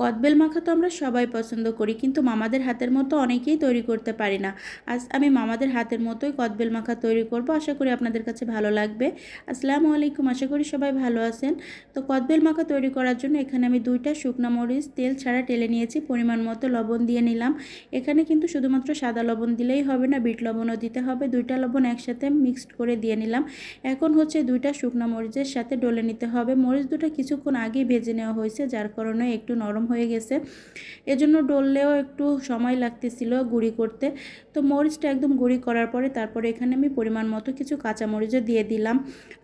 কদবেল মাখা তো আমরা সবাই পছন্দ করি, কিন্তু মামাদের হাতের মতো অনেকেই তৈরি করতে পারি না। আজ আমি মামাদের হাতের মতোই কদবেল মাখা তৈরি করব, আশা করি আপনাদের কাছে ভালো লাগবে। আসসালামু আলাইকুম, আশা করি সবাই ভালো আছেন। তো কদবেল মাখা তৈরি করার জন্য এখানে আমি দুইটা শুকনো মরিচ, তেল ছাড়া টেলে নিয়েছি, পরিমাণ মতো লবণ দিয়ে নিলাম। এখানে কিন্তু শুধুমাত্র সাদা লবণ দিলেই হবে না, বিট লবণও দিতে হবে। দুইটা লবণ একসাথে মিক্সড করে দিয়ে নিলাম। এখন হচ্ছে দুইটা শুকনো মরিচের সাথে ডলে নিতে হবে। মরিচ দুটো কিছুক্ষণ আগেই ভেজে নেওয়া হয়েছে, যার কারণে একটু নরম হয়ে গেছে। এজন্য ডললেও একটু সময় লাগতেছিল গুঁড়ি করতে। তো মরিচটা একদম গুঁড়ি করার পরে তারপরে এখানে আমি পরিমাণ মতো কিছু কাঁচা মরিচও দিয়ে দিলাম।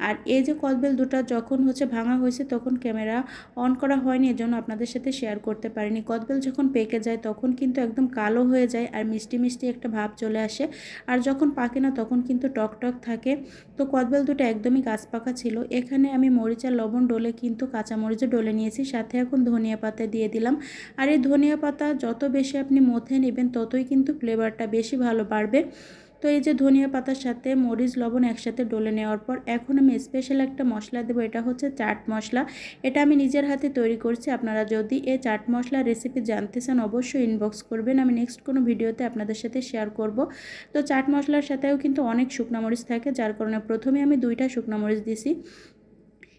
আর এই যে কদবেল দুটা যখন হচ্ছে ভাঙা হয়েছে তখন ক্যামেরা অন করা হয়নি, এজন্য আপনাদের সাথে শেয়ার করতে পারিনি। কদবেল যখন পেকে যায় তখন কিন্তু একদম কালো হয়ে যায় আর মিষ্টি মিষ্টি একটা ভাব চলে আসে। আর যখন পাকে না তখন কিন্তু টক টক থাকে। তো কদবেল দুটো একদমই গাছ পাকা ছিল। এখানে আমি মরিচ আর লবণ ডলে কিন্তু কাঁচা মরিচও ডলে নিয়েছি। সাথে এখন ধনিয়া পাতা দিয়ে দিলাম। আর এই ধনিয়া পাতা যত বেশি আপনি মধ্যে নেবেন, ততই কিন্তু ফ্লেভারটা বেশি ভালো বাড়বে। তো এই যে ধনিয়া পাতার সাথে মরিচ, লবণ একসাথে ডলে নেওয়ার পর এখন আমি স্পেশাল একটা মশলা দেবো, এটা হচ্ছে চাট মশলা। এটা আমি নিজের হাতে তৈরি করছি, আপনারা যদি এই চাট মশলার রেসিপি জানতে চান অবশ্যই ইনবক্স করবেন, আমি নেক্সট কোনো ভিডিওতে আপনাদের সাথে শেয়ার করব। তো চাট মশলার সাথেও কিন্তু অনেক শুকনা মরিচ থাকে, যার কারণে প্রথমে আমি দুইটা শুকনা মরিচ দিছি।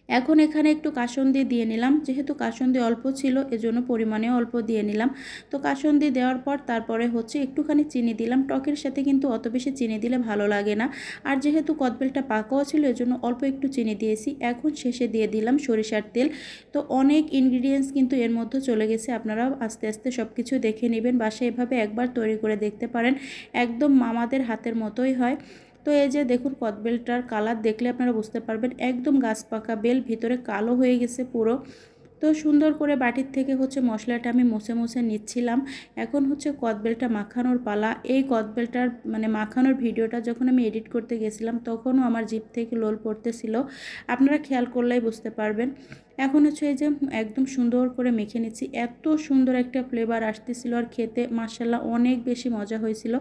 এখন এখানে একটু কাসন্দি দিয়ে নিলাম। যেহেতু কাসন্দি অল্প ছিল, এজন্য পরিমাণে অল্প দিয়ে নিলাম। তো কাসন্দি দেওয়ার পর তারপরে হচ্ছে একটুখানি চিনি দিলাম। টকের সাথে কিন্তু অত বেশি চিনি দিলে ভালো লাগে না। আর যেহেতু কদবেলটা পাকাও ছিল, এজন্য অল্প একটু চিনি দিয়েছি। এখন শেষে দিয়ে দিলাম সরিষার তেল। তো অনেক ইনগ্রিডিয়েন্টস কিন্তু এর মধ্যে চলে গেছে। আপনারাও আস্তে আস্তে সব কিছু দেখে নেবেন। বাসায় এভাবে একবার তৈরি করে দেখতে পারেন। একদম মামাদের হাতের মতোই হয়। তো এই যে দেখুন কদবেলটার কালার দেখলে আপনারা বুঝতে পারবেন, একদম গাছ পাকা বেল, ভিতরে কালো হয়ে গেছে পুরো। তো সুন্দর করে বাটির থেকে হচ্ছে মশলাটা আমি মুছে মুছে নিচ্ছিলাম। এখন হচ্ছে কদবেলটা মাখানোর পালা। এই কদবেলটার মানে মাখানোর ভিডিওটা যখন আমি এডিট করতে গেছিলাম, তখনও আমার জিপ থেকে লোল পড়তেছিল। আপনারা খেয়াল করলেই বুঝতে পারবেন। এখন হচ্ছে এই যে একদম সুন্দর করে মেখে নিচ্ছি। এত সুন্দর একটা ফ্লেভার আসতেছিল আর খেতে মাসাল্লাহ অনেক বেশি মজা হয়েছিল।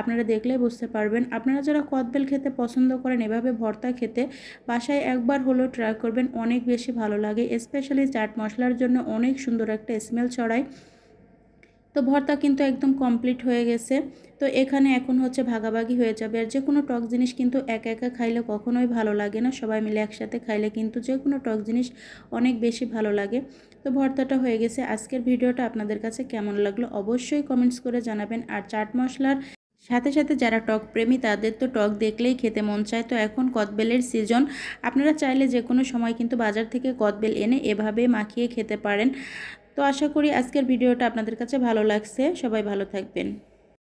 আপনারা দেখলে বুঝতে পারবেন। আপনারা যারা কদবেল খেতে পছন্দ করেন, এভাবে ভর্তা খেতে বাসায় একবার হলেও ট্রাই করবেন, অনেক বেশি ভালো লাগে। স্পেশালি চাট মশলার জন্য অনেক সুন্দর একটা স্মেল ছড়ায়। তো ভর্তা কিন্তু একদম কমপ্লিট হয়ে গেছে। তো এখানে এখন হচ্ছে ভাগাভাগি হয়ে যাবে। আর যে কোনো টক জিনিস কিন্তু একা একা খাইলে কখনোই ভালো লাগে না। সবাই মিলে একসাথে খাইলে কিন্তু যে কোনো টক জিনিস অনেক বেশি ভালো লাগে। তো ভর্তাটা হয়ে গেছে। আজকের ভিডিওটা আপনাদের কাছে কেমন লাগল অবশ্যই কমেন্টস করে জানাবেন। আর চাট মশলার সাথে সাথে যারা টক প্রেমী, তাদের তো টক দেখলেই খেতে মন চায়। তো এখন কদবেলের সিজন আপনারা চাইলে যে কোনো সময় কিন্তু বাজার থেকে কদবেল এনে এভাবে মাখিয়ে খেতে পারেন। তো আশা করি আজকের ভিডিওটা আপনাদের কাছে ভালো লাগছে। সবাই ভালো থাকবেন।